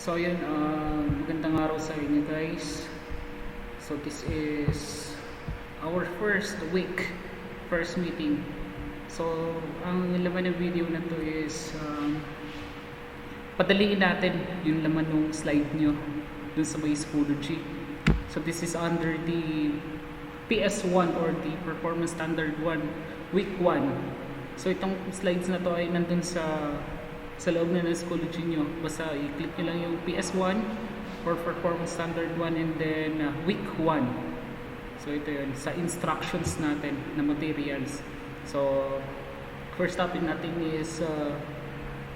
So yun, uh, magandang araw sa inyo guys. So this is our first week, first meeting. So ang laman ng video na to is um, padaliin natin yung laman ng slide nyo dun sa may Schoology. So this is under the PS1 or the Performance Standard 1, Week 1. So itong slides na to ay nandun sa sa loob na ng Schoology nyo. Basta i-click nyo lang yung PS1 or Performance Standard 1 and then uh, Week 1. So ito yun, sa instructions natin na materials. So first topic natin is uh,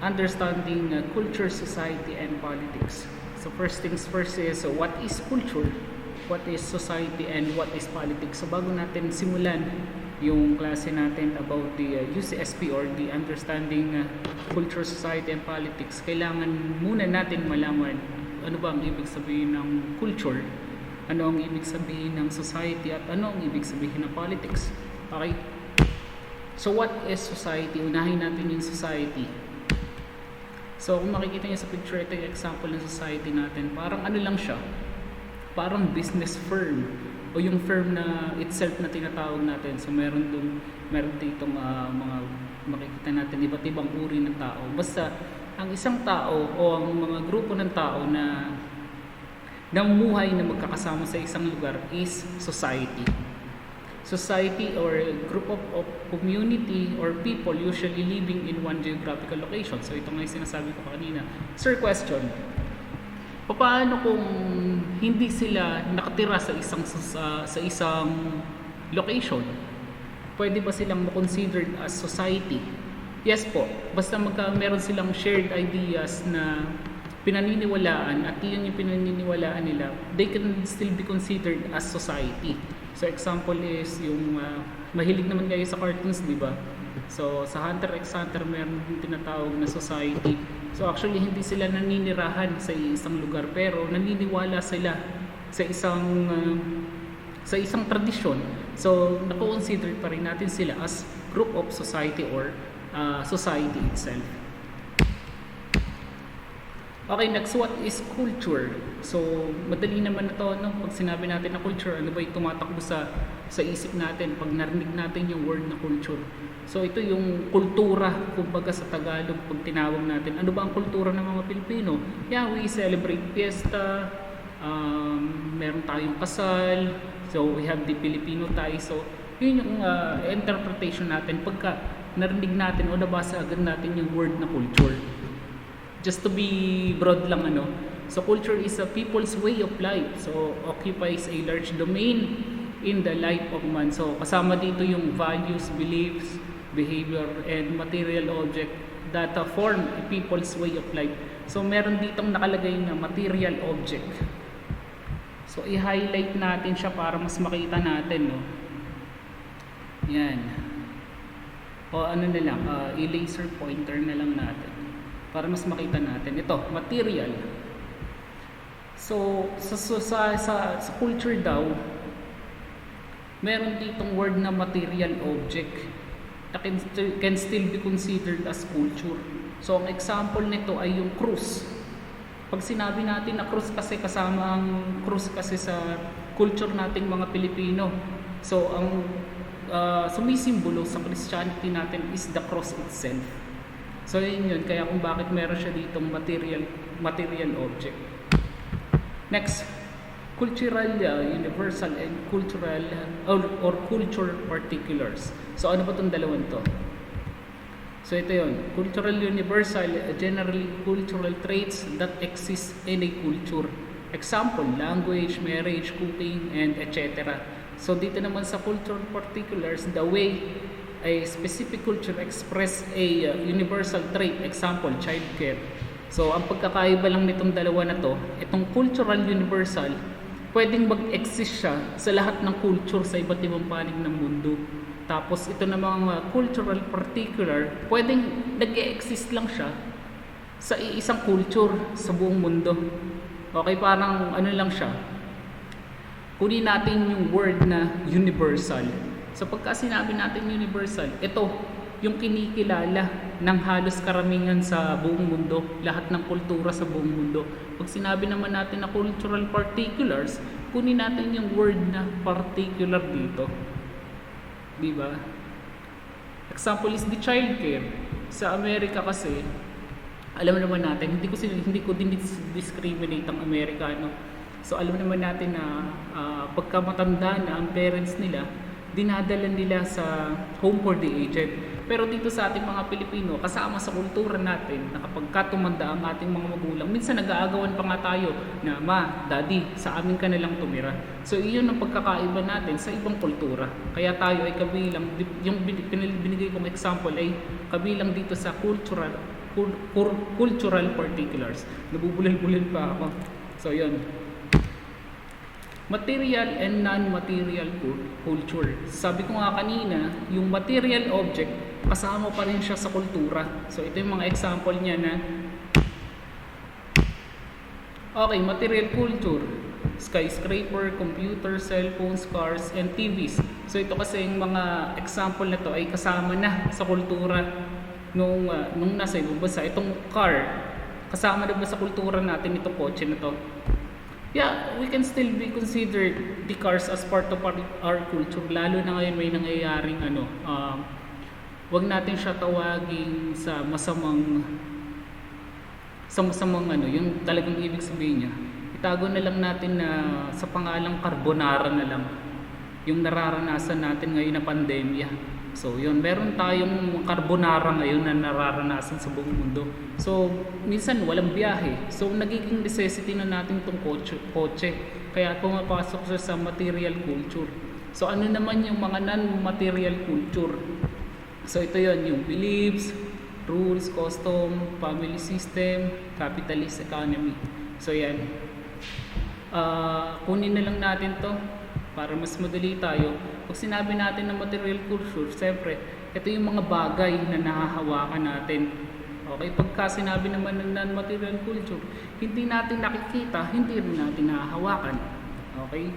understanding uh, culture, society, and politics. So first things first is uh, what is culture, what is society, and what is politics. So bago natin simulan yung klase natin about the uh, UCSP or the understanding uh, culture, society, and politics, kailangan muna natin malaman ano ba ang ibig sabihin ng culture, ano ang ibig sabihin ng society, at ano ang ibig sabihin ng politics. Okay? So what is society? Unahin natin yung society. So kung makikita niyo sa picture, ito yung example ng society natin. Parang ano lang siya, parang business firm o yung firm na itself na tinatawag natin. So meron dun, meron ditong uh, mga makikita natin iba't ibang uri ng tao. Basta ang isang tao o ang mga grupo ng tao na namumuhay na magkakasama sa isang lugar is society. Society or group of, of community or people usually living in one geographical location. So ito nga yung sinasabi ko kanina. Sir, question. Paano kung hindi sila nakatira sa isang sa, sa isang location? Pwede ba silang considered as society? Yes po. Basta magka meron silang shared ideas na pinaniniwalaan at yun yung pinaniniwalaan nila, they can still be considered as society. So example is yung uh, mahilig naman kayo sa cartoons, di ba? So sa Hunter x Hunter meron din tinatawag na society. So actually hindi sila naninirahan sa isang lugar pero naniniwala sila sa isang uh, sa isang tradisyon. So nako-consider pa rin natin sila as group of society or uh, society itself. Okay, next what is culture? So, madali naman na to, no? Pag sinabi natin na culture, ano ba yung tumatakbo sa, sa isip natin pag narinig natin yung word na culture? So, ito yung kultura, kumbaga sa Tagalog, pag tinawag natin. Ano ba ang kultura ng mga Pilipino? Yeah, we celebrate fiesta, um, meron tayong kasal, so we have the Filipino tie. So, yun yung uh, interpretation natin pagka narinig natin o nabasa agad natin yung word na culture just to be broad lang ano. So culture is a people's way of life. So occupies a large domain in the life of man. So kasama dito yung values, beliefs, behavior, and material object that uh, form a people's way of life. So meron ditong nakalagay na material object. So i-highlight natin siya para mas makita natin, no. Yan. O ano na lang, uh, i-laser pointer na lang natin para mas makita natin. Ito, material. So, sa, sa, sa, sa culture daw, meron ditong word na material object that can, can still be considered as culture. So, ang example nito ay yung cruise. Pag sinabi natin na cruise kasi kasama ang cruise kasi sa culture nating mga Pilipino. So, ang uh, sumisimbolo sa Christianity natin is the cross itself. So yun yun, kaya kung bakit meron siya ditong material, material object. Next, cultural, uh, universal, and cultural, or, or culture particulars. So ano ba itong dalawang to? So ito yun, cultural universal, uh, generally cultural traits that exist in a culture. Example, language, marriage, cooking, and etc. So dito naman sa cultural particulars, the way a specific culture express a uh, universal trait, example, childcare. So, ang pagkakaiba lang nitong dalawa na to, itong cultural universal, pwedeng mag-exist siya sa lahat ng culture sa iba't ibang panig ng mundo. Tapos, ito namang uh, cultural particular, pwedeng nag-exist lang siya sa isang culture sa buong mundo. Okay, parang ano lang siya. Kunin natin yung word na universal So pagka sinabi natin universal, ito yung kinikilala ng halos karamihan sa buong mundo, lahat ng kultura sa buong mundo. Pag sinabi naman natin na cultural particulars, kunin natin yung word na particular dito. Di ba? Example is the child care. Sa Amerika kasi, alam naman natin, hindi ko hindi ko din dis- discriminate ang Amerikano. So alam naman natin na ah, pagka matanda na ang parents nila, dinadala nila sa home for the aged. Pero dito sa ating mga Pilipino, kasama sa kultura natin, na kapag ka tumanda ang ating mga magulang, minsan nag-aagawan pa nga tayo na, ma, daddy, sa amin ka na lang tumira. So iyon ang pagkakaiba natin sa ibang kultura. Kaya tayo ay kabilang, yung binigay kong example ay kabilang dito sa cultural cul- cul- cultural particulars. Nabubulil-bulil pa ako. So yun. Material and non-material cul- culture. Sabi ko nga kanina, yung material object, kasama pa rin siya sa kultura. So ito yung mga example niya na Okay, material culture. Skyscraper, computer, cellphones, cars, and TVs. So ito kasi yung mga example na to ay kasama na sa kultura nung, ah, nung nasa ibang bansa. Itong car, kasama na ba sa kultura natin itong kotse na to? Yeah, we can still be considered the cars as part of our, our culture. Lalo na ngayon may nangyayaring ano, um, wag natin siya tawagin sa masamang sa masamang ano, yung talagang ibig sabihin niya. Itago na lang natin na sa pangalang carbonara na lang yung nararanasan natin ngayon na pandemya. So, yun, meron tayong carbonara ngayon na nararanasan sa buong mundo. So, minsan walang biyahe. So, nagiging necessity na natin itong kotse, kotse. Kaya pumapasok siya sa material culture. So, ano naman yung mga non-material culture? So, ito yon yung beliefs, rules, custom, family system, capitalist economy. So, yan. Ah, kunin na lang natin to para mas madali tayo. Pag sinabi natin ng material culture, siyempre, ito yung mga bagay na nahahawakan natin. Okay, pagka sinabi naman ng non-material culture, hindi natin nakikita, hindi rin natin nahahawakan. Okay?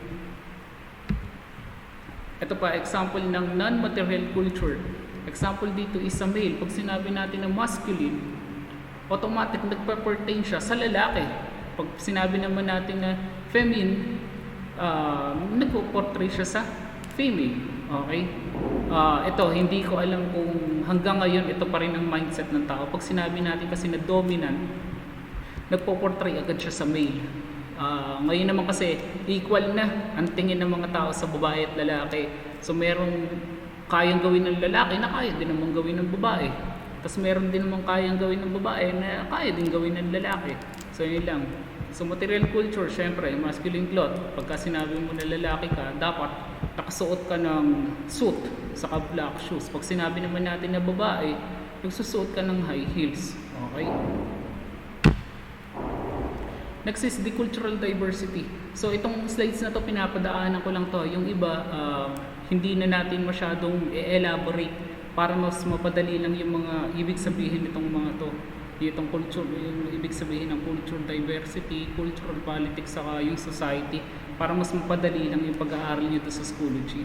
Ito pa, example ng non-material culture. Example dito is sa male. Pag sinabi natin ng masculine, automatic nagpa-pertain siya sa lalaki. Pag sinabi naman natin na feminine, uh, nagpo-portray siya sa female. Okay? Ah, ito, hindi ko alam kung hanggang ngayon ito pa rin ang mindset ng tao. Pag sinabi natin kasi na dominant, nagpo-portray agad siya sa male. Ah, ngayon naman kasi equal na ang tingin ng mga tao sa babae at lalaki. So merong kayang gawin ng lalaki na kaya din naman gawin ng babae. Tapos meron din naman kayang gawin ng babae na kaya din gawin ng lalaki. So yun lang. So material culture, syempre, masculine cloth. Pagka sinabi mo na lalaki ka, dapat nakasuot ka ng suit, saka black shoes. Pag sinabi naman natin na babae, nagsusuot ka ng high heels. Okay? Next is the cultural diversity. So itong slides na to pinapadaanan ko lang to. Yung iba ah, hindi na natin masyadong i-elaborate para mas mapadali lang yung mga ibig sabihin nitong mga to. Itong culture, yung ibig sabihin ng culture diversity, cultural politics, saka yung society para mas mapadali lang yung pag-aaral nito sa Schoology.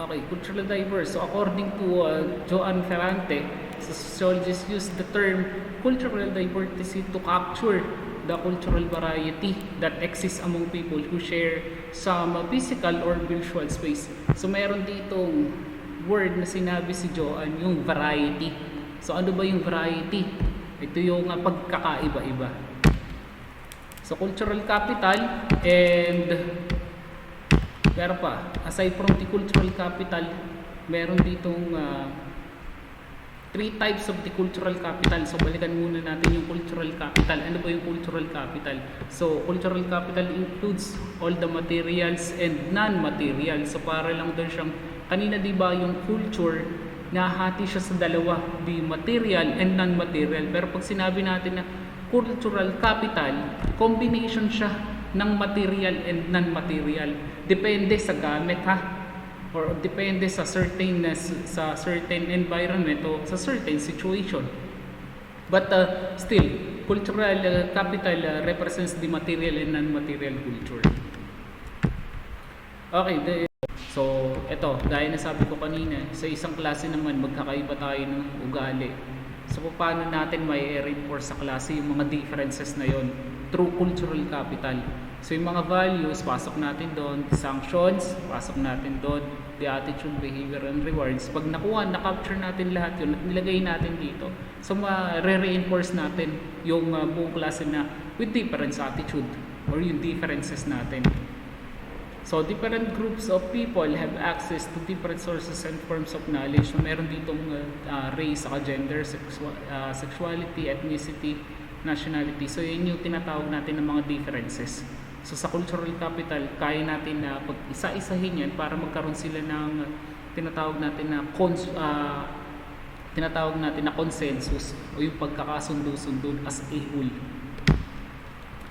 Okay, culturally diverse. So according to uh, Joan Ferrante, so sociologists use the term cultural diversity to capture the cultural variety that exists among people who share some physical or visual space. So meron ditong word na sinabi si Joan, yung variety. So ano ba yung variety? Ito yung uh, pagkakaiba-iba. So cultural capital and meron pa, aside from the cultural capital, meron ditong ah, three types of the cultural capital. So balikan muna natin yung cultural capital. Ano ba yung cultural capital? So cultural capital includes all the materials and non-material. So para lang doon siyang, kanina di ba yung culture, nahati siya sa dalawa, the material and non-material. Pero pag sinabi natin na cultural capital, combination siya ng material and non-material. Depende sa gamit ha or depende sa certain sa certain environment o sa certain situation. But uh, still, cultural uh, capital uh, represents the material and non-material culture. Okay, the, so So, eto, gaya na sabi ko kanina, sa isang klase naman magkakaiba tayo ng ugali. So, paano natin may reinforce sa klase yung mga differences na yon through cultural capital. So, yung mga values, pasok natin doon. Sanctions, pasok natin doon. The attitude, behavior, and rewards. Pag nakuha, na-capture natin lahat yun at nilagay natin dito. So, ma-reinforce natin yung uh, buong klase na with difference attitude or yung differences natin. So, different groups of people have access to different sources and forms of knowledge. So, meron ditong uh, uh, race, saka gender, sexua- uh, sexuality, ethnicity, nationality. So, yun yung tinatawag natin ng mga differences. So, sa cultural capital, kaya natin na pag isa-isahin yan para magkaroon sila ng uh, tinatawag natin na cons uh, tinatawag natin na consensus o yung pagkakasundo-sundo as a whole.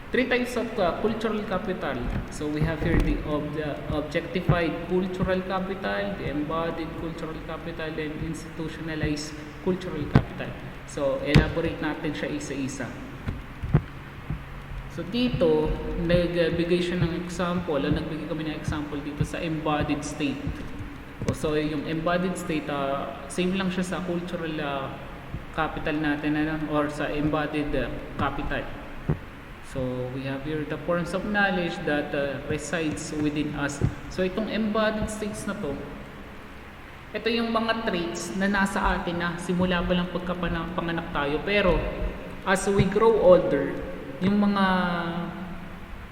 Three types of uh, cultural capital. So we have here the, ob the objectified cultural capital, the embodied cultural capital, and institutionalized cultural capital. So elaborate natin siya isa-isa. So dito, nagbigay siya ng example, o nagbigay kami ng example dito sa embodied state. So yung embodied state, uh, same lang siya sa cultural uh, capital natin ano, or sa embodied uh, capital. So we have here the forms of knowledge that uh, resides within us. So itong embodied states na to, ito yung mga traits na nasa atin na simula pa lang pagkapanganak tayo. Pero as we grow older, yung mga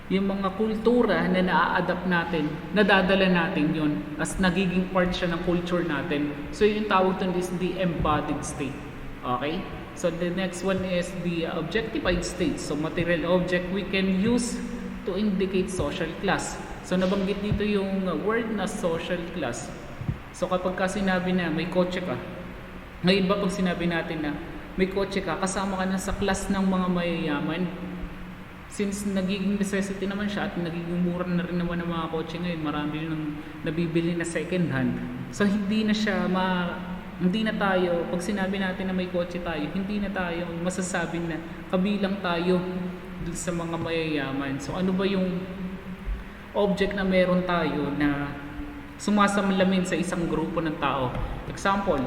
yung mga kultura na naa-adapt natin, nadadala natin yon as nagiging part siya ng culture natin. So yung tawag doon is the embodied state. Okay? So the next one is the objectified state. So material object we can use to indicate social class. So nabanggit dito yung word na social class. So kapag ka sinabi na may kotse ka, ngayon ba pag sinabi natin na may kotse ka, kasama ka na sa class ng mga mayayaman, since nagiging necessity naman siya at nagiging mura na rin naman ng mga kotse ngayon, marami nang nabibili na second hand. So hindi na siya ma hindi na tayo, pag sinabi natin na may kotse tayo, hindi na tayo masasabing na kabilang tayo dun sa mga mayayaman. So ano ba yung object na meron tayo na sumasamlamin sa isang grupo ng tao? Example,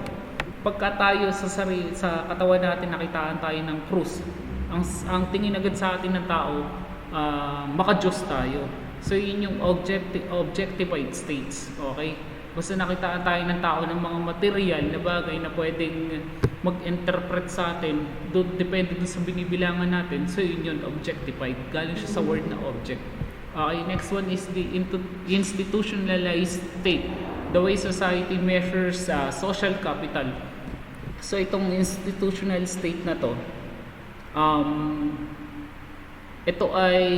pagka tayo sa sari, sa katawan natin nakitaan tayo ng krus, ang, ang tingin agad sa atin ng tao, uh, maka-Diyos tayo. So yun yung objecti- objectified states, okay? Basta nakitaan tayo ng tao ng mga material na bagay na pwedeng mag-interpret sa atin, do, depende dun sa binibilangan natin, so yun yun, objectified. Galing siya sa word na object. Okay, next one is the institutionalized state. The way society measures uh, social capital. So itong institutional state na to, um, ito ay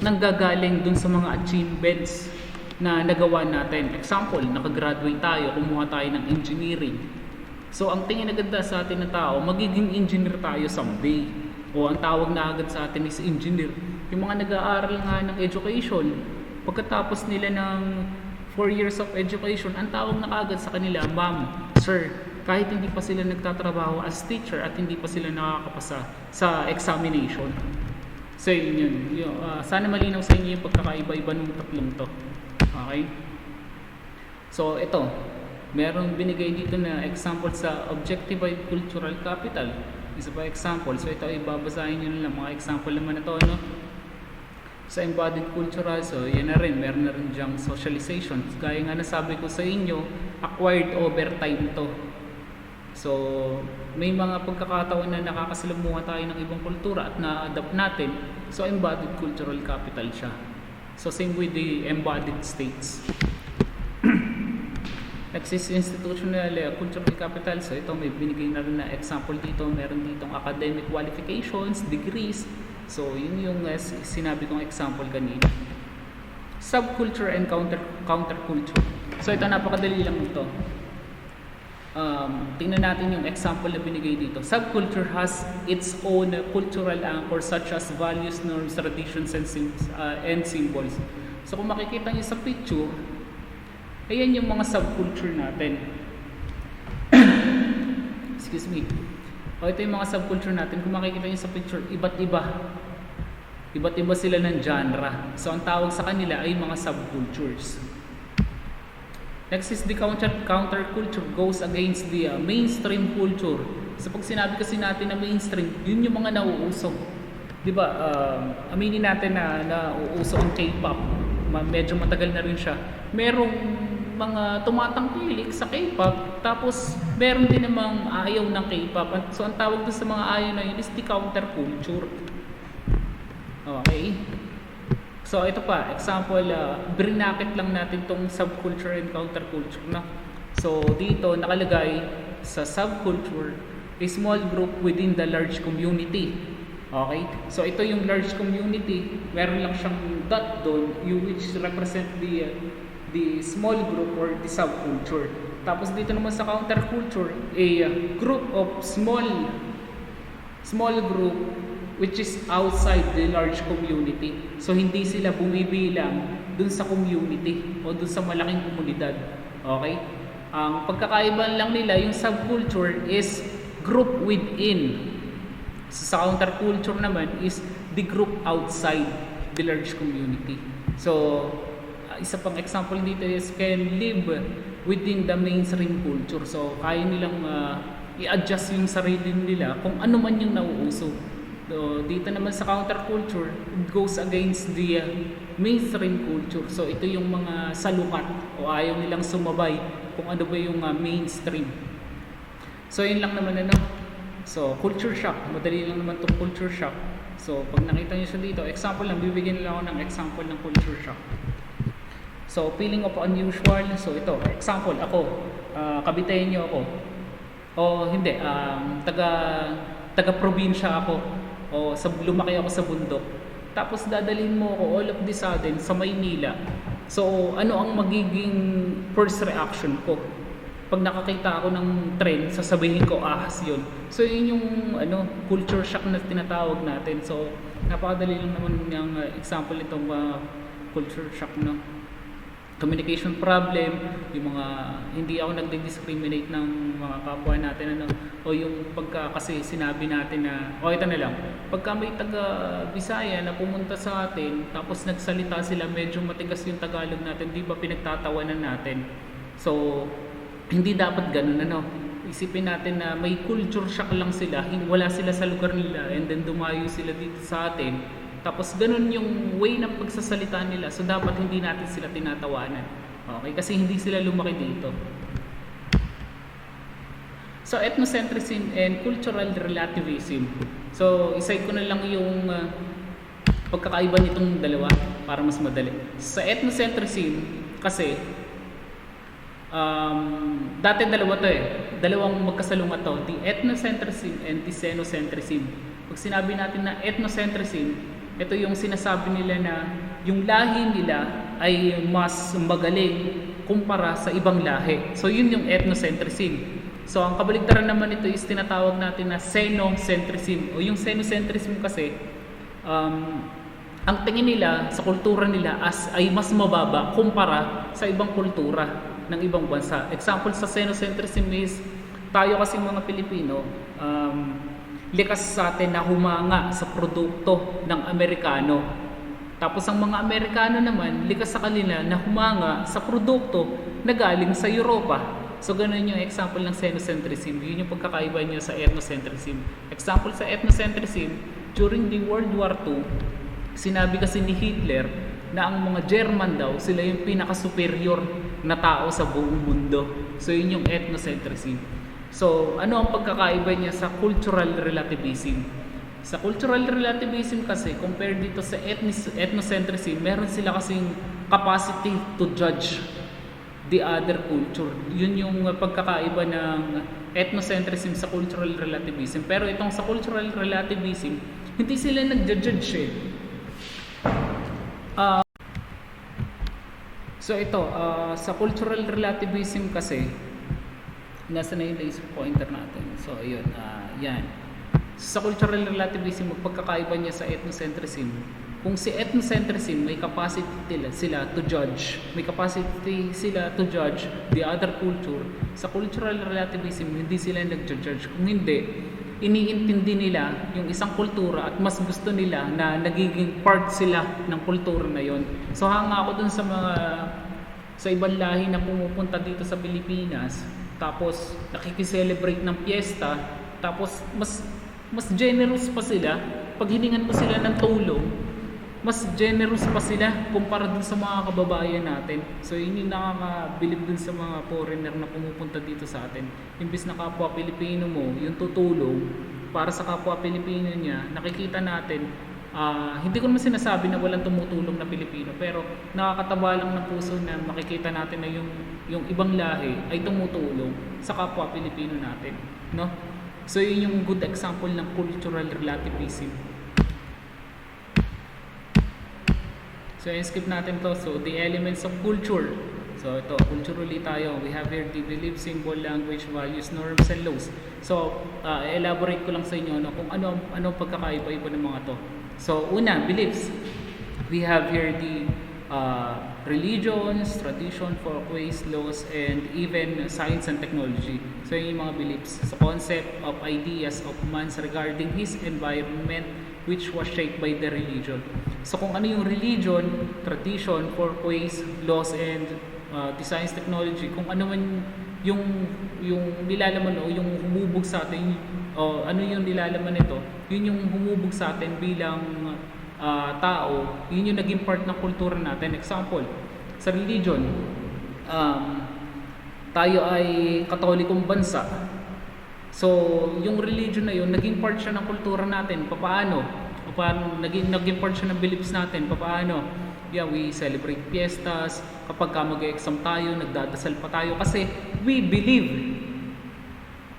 nanggagaling dun sa mga achievements na nagawa natin. Example, nakagraduate tayo, kumuha tayo ng engineering. So, ang tingin agad na sa atin ng tao, magiging engineer tayo someday. O ang tawag na agad sa atin is engineer. Yung mga nag-aaral nga ng education, pagkatapos nila ng 4 years of education, ang tawag na agad sa kanila, ma'am, sir, kahit hindi pa sila nagtatrabaho as teacher at hindi pa sila nakakapasa sa examination. So yun. yun uh, sana malinaw sa inyo yung pagkakaiba-iba ng tatlong to. Okay? So ito, merong binigay dito na example sa objectified cultural capital. Isa pa example. So ito ay babasahin nyo lang mga example naman na to. No? Sa embodied cultural, so yan na rin, meron na rin dyang socialization. Gaya nga nasabi ko sa inyo, acquired over time to. So, may mga pagkakataon na nakakasalamuha tayo ng ibang kultura at na-adapt natin. So, embodied cultural capital siya. So, same with the embodied states. Next is institutional uh, cultural capital. So, ito may binigay na rin na example dito. Meron ditong academic qualifications, degrees. So, yun yung uh, sinabi kong example kanina. Subculture and counter counterculture. So, ito napakadali lang ito um, tingnan natin yung example na binigay dito. Subculture has its own cultural anchor such as values, norms, traditions, and, sim- uh, and symbols. So kung makikita niyo sa picture, ayan yung mga subculture natin. Excuse me. O ito yung mga subculture natin. Kung makikita niyo sa picture, iba't iba. Iba't iba sila ng genre. So ang tawag sa kanila ay mga subcultures. Next is the counter counterculture goes against the uh, mainstream culture. So pag sinabi kasi natin na mainstream, yun yung mga nauuso. 'Di ba? Um, aminin natin na nauuso ang K-pop. Medyo matagal na rin siya. Merong mga tumatangkilik sa K-pop tapos meron din namang ayaw ng K-pop. So ang tawag doon sa mga ayaw na yun is the counterculture. Okay? So ito pa, example, uh, brinakit lang natin tong subculture and counterculture na. So dito nakalagay sa subculture, a small group within the large community. Okay? So ito yung large community, meron lang siyang dot doon, you which represent the uh, the small group or the subculture. Tapos dito naman sa counterculture, a group of small small group which is outside the large community. So hindi sila bumibilang dun sa community o dun sa malaking komunidad. Okay? Ang pagkakaiba lang nila, yung subculture is group within. Sa counterculture naman is the group outside the large community. So, uh, isa pang example dito is can live within the mainstream culture. So, kaya nilang uh, i-adjust yung sarili nila kung ano man yung nauuso. So, dito naman sa counterculture, it goes against the uh, mainstream culture. So, ito yung mga salukat o ayaw nilang sumabay kung ano ba yung uh, mainstream. So, yun lang naman ano. So, culture shock. Madali lang naman itong culture shock. So, pag nakita nyo siya dito, example lang, bibigyan nila ako ng example ng culture shock. So, feeling of unusual. So, ito, example, ako, uh, kabitayin nyo ako. O, hindi, um, taga, taga-probinsya ako. O, sa, lumaki ako sa bundok. Tapos, dadalhin mo ako all of the sudden sa Maynila. So, ano ang magiging first reaction ko? pag nakakita ako ng trend, sasabihin ko ahas yun. So yun yung ano, culture shock na tinatawag natin. So napakadali lang naman yung uh, example nitong uh, culture shock no. Communication problem, yung mga hindi ako nagdi-discriminate ng mga kapwa natin ano o yung pagka kasi sinabi natin na o ito na lang. Pagka may taga Bisaya na pumunta sa atin tapos nagsalita sila medyo matigas yung Tagalog natin, di ba pinagtatawanan natin. So hindi dapat ganun ano isipin natin na may culture shock lang sila wala sila sa lugar nila and then dumayo sila dito sa atin tapos ganun yung way ng pagsasalita nila so dapat hindi natin sila tinatawanan okay kasi hindi sila lumaki dito so ethnocentrism and cultural relativism so isay ko na lang yung uh, pagkakaiba nitong dalawa para mas madali sa ethnocentrism kasi um, dati dalawa to eh. Dalawang magkasalungat to. The ethnocentrism and the xenocentrism. Pag sinabi natin na ethnocentrism, ito yung sinasabi nila na yung lahi nila ay mas magaling kumpara sa ibang lahi. So yun yung ethnocentrism. So ang kabaligtaran naman ito is tinatawag natin na xenocentrism. O yung xenocentrism kasi, um, ang tingin nila sa kultura nila as ay mas mababa kumpara sa ibang kultura ng ibang bansa. Example sa xenocentrism is tayo kasi mga Pilipino um, likas sa atin na humanga sa produkto ng Amerikano. Tapos ang mga Amerikano naman likas sa kanila na humanga sa produkto na galing sa Europa. So ganun yung example ng xenocentrism. Yun yung pagkakaiba niya sa ethnocentrism. Example sa ethnocentrism, during the World War II, sinabi kasi ni Hitler na ang mga German daw, sila yung pinaka-superior na tao sa buong mundo. So yun yung ethnocentrism. So ano ang pagkakaiba niya sa cultural relativism? Sa cultural relativism kasi, compared dito sa ethnic, ethnocentrism, meron sila kasing capacity to judge the other culture. Yun yung pagkakaiba ng ethnocentrism sa cultural relativism. Pero itong sa cultural relativism, hindi sila nagja-judge eh. Uh, so ito, uh, sa cultural relativism kasi, nasa na yung laser pointer natin. So ayun, uh, yan. Sa cultural relativism, magpagkakaiba niya sa ethnocentrism. Kung si ethnocentrism, may capacity sila, sila to judge, may capacity sila to judge the other culture. Sa cultural relativism, hindi sila nag-judge. Kung hindi, iniintindi nila yung isang kultura at mas gusto nila na nagiging part sila ng kultura na yon. So hanga ako dun sa mga sa ibang lahi na pumupunta dito sa Pilipinas, tapos nakikiselebrate ng piyesta, tapos mas mas generous pa sila pag hiningan mo sila ng tulong mas generous pa sila kumpara dun sa mga kababayan natin. So yun yung nakakabilib dun sa mga foreigner na pumupunta dito sa atin. Imbis na kapwa Pilipino mo, yung tutulong para sa kapwa Pilipino niya, nakikita natin, ah, hindi ko naman sinasabi na walang tumutulong na Pilipino, pero nakakataba lang ng puso na makikita natin na yung, yung ibang lahi ay tumutulong sa kapwa Pilipino natin. No? So yun yung good example ng cultural relativism. So, skip natin to. So, the elements of culture. So, ito, culturally tayo. We have here the belief, symbol, language, values, norms, and laws. So, uh, elaborate ko lang sa inyo no, kung ano ano pagkakaiba-iba ng mga to. So, una, beliefs. We have here the uh, religions, tradition, folkways, laws, and even science and technology. So, yun yung mga beliefs. So, concept of ideas of man's regarding his environment which was shaped by the religion. So kung ano yung religion, tradition, folkways, laws, and uh, the science technology, kung ano man yung yung nilalaman o yung humubog sa atin o ano yung nilalaman nito, yun yung humubog sa atin bilang uh, tao, yun yung naging part ng kultura natin. Example, sa religion, um, tayo ay katolikong bansa. So, yung religion na yun, naging part siya ng kultura natin. Paano? Paano naging, naging part siya ng beliefs natin? Paano? Yeah, we celebrate fiestas. Kapag ka mag-exam tayo, nagdadasal pa tayo. Kasi we believe.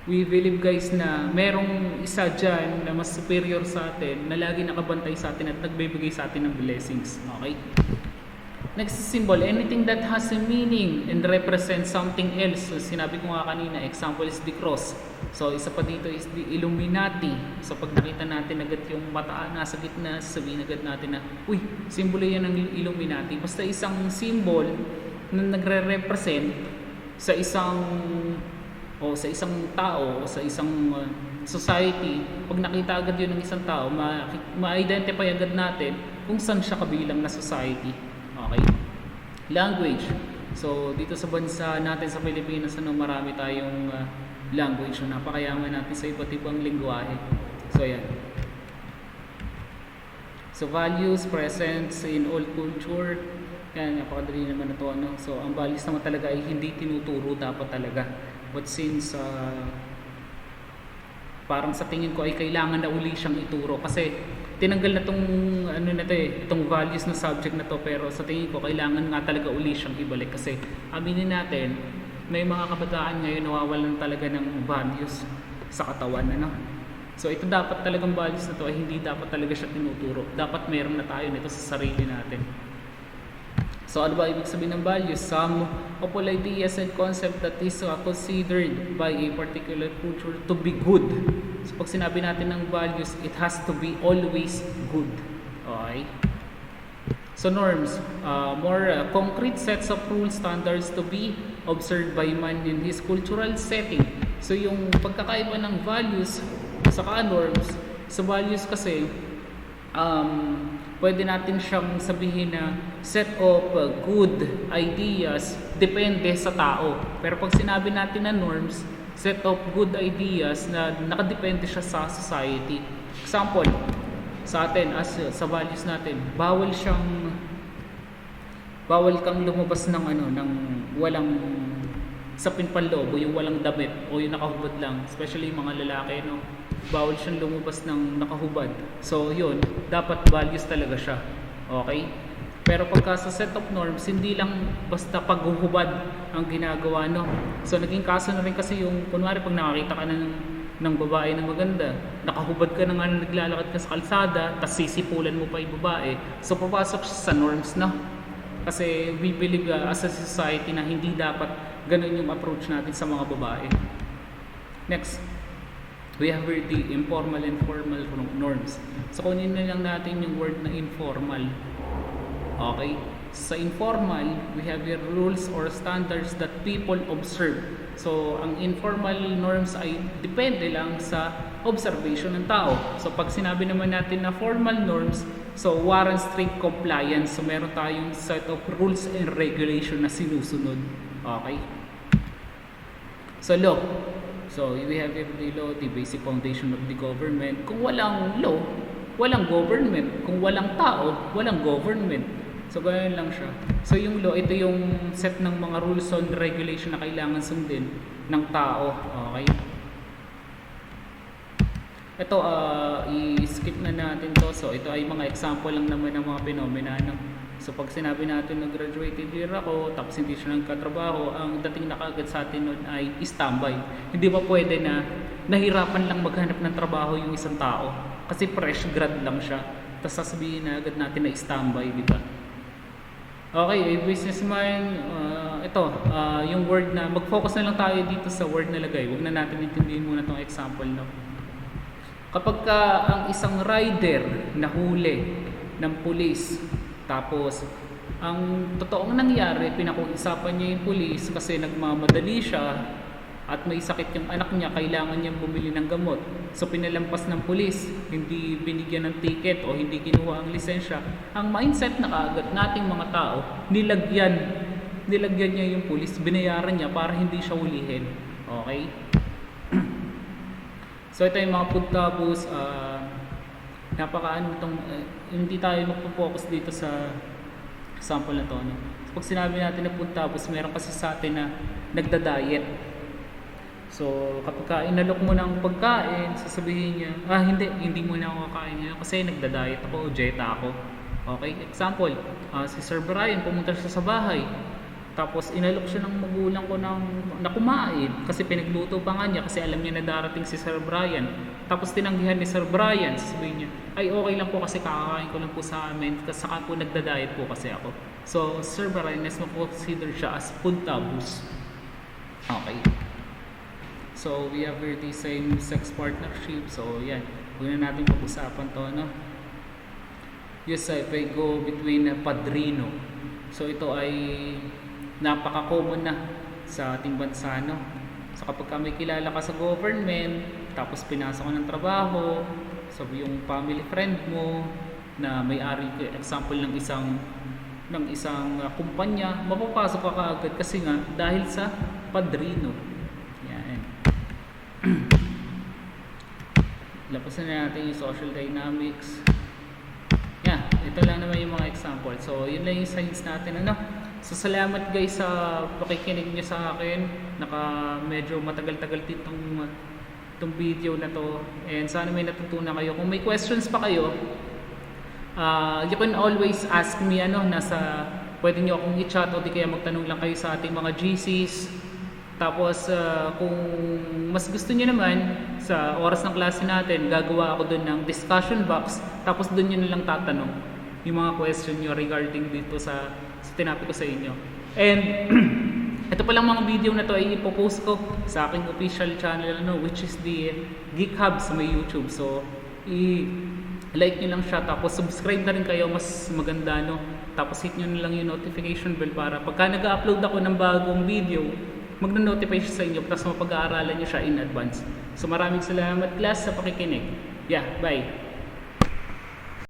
We believe guys na merong isa dyan na mas superior sa atin, na lagi nakabantay sa atin at nagbibigay sa atin ng blessings. Okay? Next symbol, anything that has a meaning and represents something else. So, sinabi ko nga kanina, example is the cross. So, isa pa dito is the Illuminati. So, pag nakita natin agad yung mata nasa gitna, sabihin agad natin na, uy, simbolo yan ng Illuminati. Basta isang symbol na nagre-represent sa isang o sa isang tao o sa isang uh, society, pag nakita agad yun ng isang tao, ma- ma-identify agad natin kung saan siya kabilang na society. Okay? Language. So, dito sa bansa natin sa Pilipinas, ano, marami tayong uh, language. So, napakayaman natin sa iba't ibang lingwahe. So, yan. So, values, presence in all culture. Yan, napakadali naman na to. Ano? So, ang values naman talaga ay hindi tinuturo dapat talaga. But since uh, parang sa tingin ko ay kailangan na uli siyang ituro kasi tinanggal na tong ano na to eh, itong values na subject na to pero sa tingin ko kailangan nga talaga uli siyang ibalik kasi aminin natin may mga kabataan ngayon nawawalan talaga ng values sa katawan ano. So ito dapat talagang values na to ay hindi dapat talaga siya tinuturo. Dapat meron na tayo nito sa sarili natin. So ano ba ibig sabihin ng values? Some all ideas and concept that is considered by a particular culture to be good. So pag sinabi natin ng values, it has to be always good. Okay? So norms, uh, more uh, concrete sets of rules, standards to be observed by man in his cultural setting. So yung pagkakaiba ng values saka norms, sa values kasi, um, pwede natin siyang sabihin na set of good ideas depende sa tao. Pero pag sinabi natin na norms, set of good ideas na nakadepende siya sa society. Example, sa atin as sa values natin, bawal siyang bawal kang lumabas ng ano ng walang sa pinpanloob yung walang damit o yung nakahubad lang, especially yung mga lalaki no. Bawal siyang lumabas ng nakahubad. So, yun, dapat values talaga siya. Okay? Pero pagka sa set of norms, hindi lang basta paghuhubad ang ginagawa, no? So, naging kaso na rin kasi yung, kunwari, pag nakakita ka ng, ng babae na maganda, nakahubad ka na nga na naglalakad ka sa kalsada, tapos sisipulan mo pa yung babae. So, papasok siya sa norms, no? Kasi we believe uh, as a society na hindi dapat ganun yung approach natin sa mga babae. Next, we have the informal and formal norms. So, kunin na lang natin yung word na informal. Okay? Sa informal, we have here rules or standards that people observe. So, ang informal norms ay depende lang sa observation ng tao. So pag sinabi naman natin na formal norms, so warrant strict compliance. So meron tayong set of rules and regulation na sinusunod. Okay? So law. So we have every law, the basic foundation of the government. Kung walang law, walang government. Kung walang tao, walang government. So ganyan lang siya. So yung law, ito yung set ng mga rules and regulation na kailangan sundin ng tao. Okay? Ito, ah, i-skip na natin to. So, ito ay mga example lang naman ng mga phenomena. No? So, pag sinabi natin na graduated year ako, tapos hindi siya nagkatrabaho, ang dating na kaagad sa atin nun ay standby. Hindi ba pwede na nahirapan lang maghanap ng trabaho yung isang tao? Kasi fresh grad lang siya. Tapos sasabihin na agad natin na standby, di ba? Okay, a businessman, uh, ito, ah, yung word na, mag-focus na lang tayo dito sa word na lagay. Huwag na natin intindihin muna itong example, no? Kapag ka ang isang rider nahuli ng pulis, tapos ang totoong nangyari, pinakuusapan niya yung pulis kasi nagmamadali siya at may sakit yung anak niya, kailangan niyang bumili ng gamot. So pinalampas ng pulis, hindi binigyan ng ticket o hindi kinuha ang lisensya. Ang mindset na kaagad nating mga tao, nilagyan, nilagyan niya yung pulis, binayaran niya para hindi siya hulihin. Okay? So ito yung mga puntabos, uh, napakaano itong, uh, hindi tayo magpo-focus dito sa sample na to. No? Pag sinabi natin na puntabos, meron kasi sa atin na nagda-diet. So kapag ka inalok mo ng pagkain, sasabihin niya, ah hindi, hindi mo na ako kakain ngayon kasi nagda-diet ako o dieta ako. Okay, example, ah, si Sir Brian pumunta siya sa bahay, tapos inalok siya ng magulang ko ng, na kumain kasi pinagluto pa nga niya kasi alam niya na darating si Sir Brian. Tapos tinanggihan ni Sir Brian, sasabihin niya, ay okay lang po kasi kakakain ko lang po sa amin kasi saka po nagda-diet po kasi ako. So, Sir Brian, let's consider siya as puntabus. Okay. So, we have here the same sex partnership. So, yan. Huwag na natin pag-usapan to, no? Yes, if I go between padrino. So, ito ay napaka-common na sa ating bansa, no? So, kapag ka may kilala ka sa government, tapos pinasok ka ng trabaho, so yung family friend mo, na may-ari, example ng isang ng isang uh, kumpanya, mapapasok ka kaagad kasi nga dahil sa padrino. Yan. Lapasan na natin yung social dynamics. Yeah, ito lang naman yung mga example. So, yun lang yung science natin. Ano? So, salamat guys sa pakikinig niyo sa akin. Naka medyo matagal-tagal ditong itong video na to. And sana may natutunan kayo. Kung may questions pa kayo, uh, you can always ask me ano, nasa, pwede nyo akong i-chat o di kaya magtanong lang kayo sa ating mga GCs. Tapos, uh, kung mas gusto niyo naman, sa oras ng klase natin, gagawa ako doon ng discussion box. Tapos doon nyo na lang tatanong yung mga question nyo regarding dito sa tinapi ko sa inyo. And, ito palang mga video na to ay ipopost ko sa aking official channel, no, which is the Geek Hub sa may YouTube. So, i-like nyo lang siya, tapos subscribe na rin kayo, mas maganda, no. Tapos hit nyo na lang yung notification bell para pagka nag-upload ako ng bagong video, magna-notify siya sa inyo tapos mapag-aaralan niyo siya in advance. So maraming salamat class sa pakikinig. Yeah, bye.